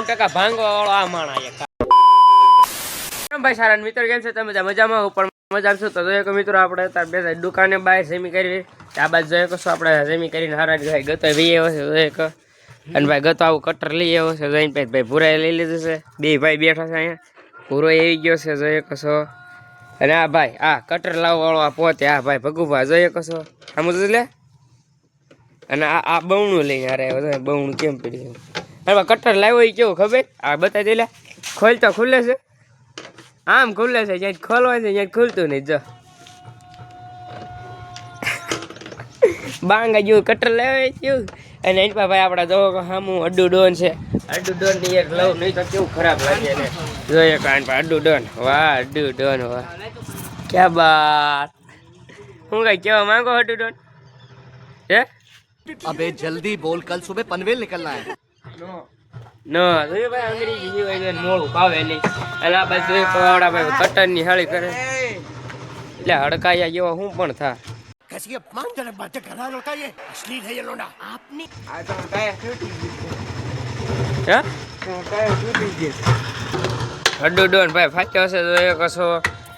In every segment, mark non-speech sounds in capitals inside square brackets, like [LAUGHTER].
નવ્વાણું ટકા ભાંગવા વાળો આ માણા ભાઈ સારા મિત્રો કેમ છે? તમે મજામાં ઉપર મજા છું તો જોઈએ મિત્રો, આપણે અત્યારે બે દુકાને બાય સેમી કરી આ બાજુ જોઈએ કશું આપણે સેમી કરીને હારા ભાઈ ગતો ભાઈ આવ્યો છે જોઈએ અને ભાઈ ગતો આવું કટર લઈ આવ્યો છે, જઈને ભાઈ ભાઈ ભૂરાએ લઈ લીધું છે. બે ભાઈ બેઠા છે અહીંયા. ભૂરો આવી ગયો છે જોઈએ કશો અને આ ભાઈ, આ કટર લાવવા વાળો આ પોતે, આ ભાઈ ભગુભા જોઈએ કશો આમ લે અને આ આ બવણું લઈને હારે બહુણું કેમ પડી એમાં કટર લાવ્યો એ કેવું ખબર? આ બતાવી દે ખોલ તો ખુલે છે. આમ ખુલે છે જ્યાં ખોલવાય છે જ્યાં ખુલતું નહીં. જો. બાંગા જેવું કટર લાવ્યો કેવું? અને એની ભાઈ આપણા જો સામું અડ્ડુ ડોન છે. અડ્ડુ ડોનની એક લવ, નહીં તો કેવું ખરાબ લાગે ને જો પર અડ્ડુ ડોન. વાહ, અડ્ડુ ડોન, વાહ. ક્યાં બાત. હું કઈ કેવા માંગો અડ્ડુ ડોન? હે? અબે જલ્દી બોલ, કલ સુબહ પનવેલ નીકળના હે. ન. જોયું ભાઈ અંગ્રેજી જેવું હોય મોળું ભાવે નહીં એટલે આ બાજુ પવાડા ભાઈ કટનની હળી કરે. એટલે હડકાયા જેવા હું પણ થા. કસી અપમાનજનક વાત ઘણા રોકાઈએ અસલી થઈ લોડા આપની આ તો કાય છૂટી હે? કાય છૂટી ગઈ હડો ડોન ભાઈ ફાચ્યો હશે તો એક હશો.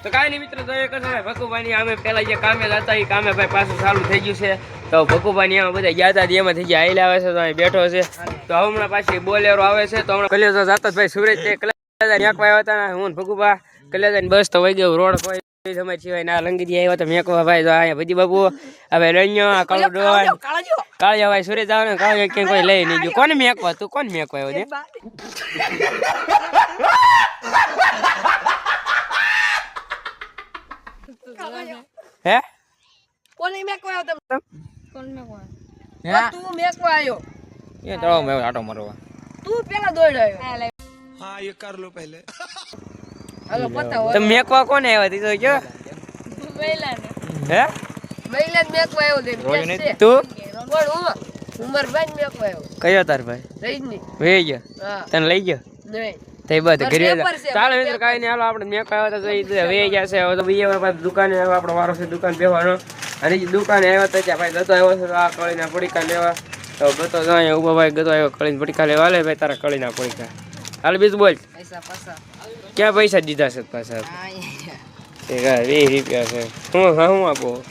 તો કાંઈ નહીં મિત્રો તો એક હશે. ભકુભાઈની અમે પહેલાં જે કામે જતા એ કામે ભાઈ પાછું ચાલુ થઈ ગયું છે. તો ભકુભાઈની આમાં બધા ગયા હતા એમાંથી આઈલા આવે છે તો અહીં બેઠો છે. તો હમણાં પાછી બોલેરો આવે છે તો હમણાં કલેજો જતા જ ભાઈ સુરજ તે મેકવા આવ્યા હતા ને હું ને કલ્યાણ બસ તો વહી ગયો રોડ કોઈ સમય સિવાય ના લંગી આવ્યા તો મેકવા ભાઈ તો અહીંયા ભજી બાબુ હવે રણ્યો આ કાળો કાળિયા ભાઈ આવે ને કાળિયા ક્યાંય કોઈ લઈ નહીં ગયું. કોને મેકવા તું કોને મેકવા આવ્યો હે? કોને મેકવા આવ્યો તમે? મેકવા હે? આવ્યો તું મેકવા આવ્યો. એ તળાવ મેં આટો મારવા. તું પેલા દોડ આવ્યો. હા એ કર લો પહેલે. હાલો પતાવો. તમે મેકવા કોને આવ્યા તી? તો જો મહિલાને હે? મહિલા મેકવા આવ્યો તે બીજા છે. તું? કોણ હું? ઉમરભાઈ ને મેકવા આવ્યો. કયો તાર ભાઈ? રજની વેઈ ગયો? હા. તને લઈ ગયો? નહીં. તે બધું ઘરે ચાલો મિત્ર કાંઈ નહીં. હાલો આપણે મેં આવ્યા હતા તો વેઈ ગયા છે. હવે તો બીજા દુકાને આપણો વારો છે દુકાન બેવાનો અને જે દુકાને આવ્યો તો ત્યાં ભાઈ ગતો આવ્યો છે તો આ કળીના પડીકા લેવા. તો ગતો તો અહીંયા ઊભો ભાઈ ગતો આવ્યો કળીના પડીકા લેવા લે ભાઈ તારા કળીના પડીકા. હાલ બીજ બોલ. ક્યાં પૈસા દીધા છે પાછા? વીસ રૂપિયા છે. હું હા હું આપો?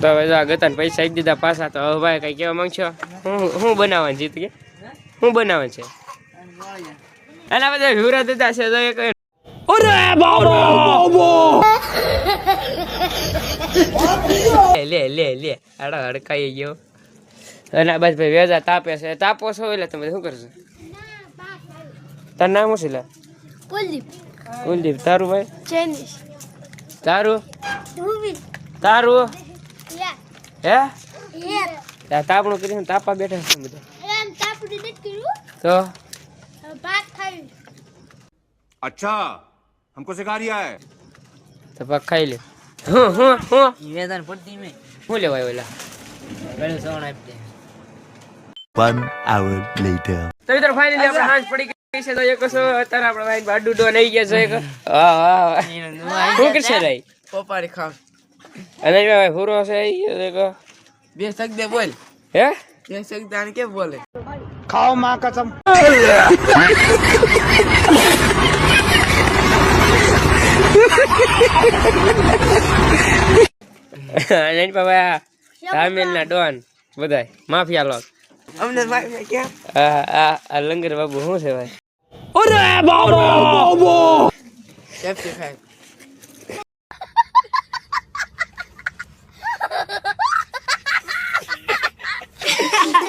તો હવે જો આ ગતાને પૈસા આપી દીધા પાછા તો હવે ભાઈ કઈ કહેવા માંગશો? હું હું બનાવવાનું જીત કે? હું? બનાવવાનું છે? અને બધા વિવરા દીધા છે તો એ અરે બાબો! [LAUGHS] લે લે લે આડો હડકાઈ ગયો. અને બસ ભાઈ વેજા તાપે છે. તાપો છો એટલે તમે શું કરશો? તારું નામ શું છે કુલદીપ. કુલદીપ તારું ભાઈ? ચેનિશ તારું? ધ્રુવી. તારું? હે? હે કરી કરીને તાપા બેઠા છે બધા. એમ તાપડી નથી કર્યું. તો? ભાત ખાયું અચ્છા. हमको सिखा रिया है તો પગ ખાઈ લે હું હું હું નિવેદન પડતી મેં હું લેવાય ઓલા ગળું સવણ આપી દે One hour later. તો મિત્રો ફાઇનલી આપણે સાંજ પડી ગઈ છે તો એક કશો અત્યારે આપણે ભાઈ બાડુ ડો નહીં ગયા છે એક હા હા હા શું કરશે ભાઈ પોપાડી ખાવ અને ભાઈ હુરો છે ઈ એક બે શક દે બોલ હે બે શક દાન કે બોલે અને એની પાસે આ તામિલના ડોન બધાય માફિયા લોક અમને ભાઈ ક્યાં આ આ આ લંગર બાબુ શું છે ભાઈ સેફટી ફાઈવ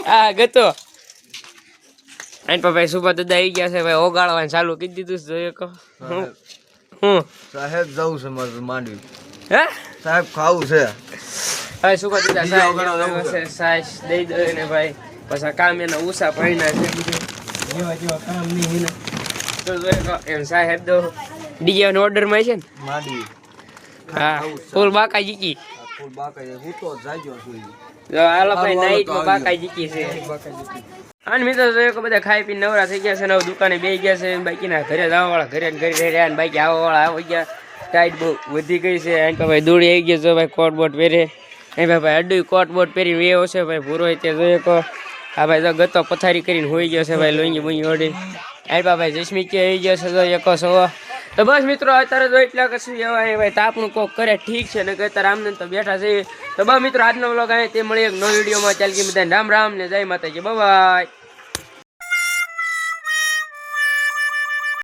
આ ગતો પણ ભાઈ સુભા દાદા આવી ગયા છે ભાઈ ઓગાળવાનું ચાલુ કરી દીધું જોયો કહો હું? હું સાહેબ જવું છે મારે માંડવી. હે? સાહેબ ખાવું છે. હવે શું દાદા દીધા સાહેબ દઈ દો એને ભાઈ. પછી કામ એના ઉષા ભરીના છે જેવા જેવા કામ નહીં એના. તો એમ સાહેબ દો. ડીજે નો ઓર્ડરમાં છે ને? માંડવી. હા ફૂલ બાકા જીકી ફૂલ બાકા હું તો જાજો છું. હાલો ભાઈ નાઈટમાં બાકા જીકી છે. અને મિત્રો, જોયો કે બધા ખાઈ પીને નવરા થઈ ગયા છે નવ દુકાને બે ગયા છે બાકી ના ઘરે જવા વાળા ઘરે ઘરે રહ્યા ને બાકી આવવા વાળા આવી ગયા. ટાઈટ બહુ વધી ગઈ છે તો ભાઈ દોડી આવી ગયા છે ભાઈ કોટ બોટ પહેરે. એ ભાઈ ભાઈ અડું કોટ બોટ પહેરી એ છે ભાઈ ભૂરો તે જોયો કો. હા ભાઈ જો ગતો પથારી કરીને હોઈ ગયો છે, ભાઈ લોહી બુંગી ઓડી આપ્યા ભાઈ જસ્મી કે આવી ગયો છે તો એક સવો તો બસ મિત્રો, અત્યારે તો એટલા કશું એવા ભાઈ તાપનું કોક કરે, ઠીક છે ને કે અત્યારે આમને તો બેઠા છે તો બસ મિત્રો, આજનો વ્લોગ અહીં તે મળી એક નવો વિડીયોમાં. ચાલ બધા રામ રામ ને જય માતાજી. બાય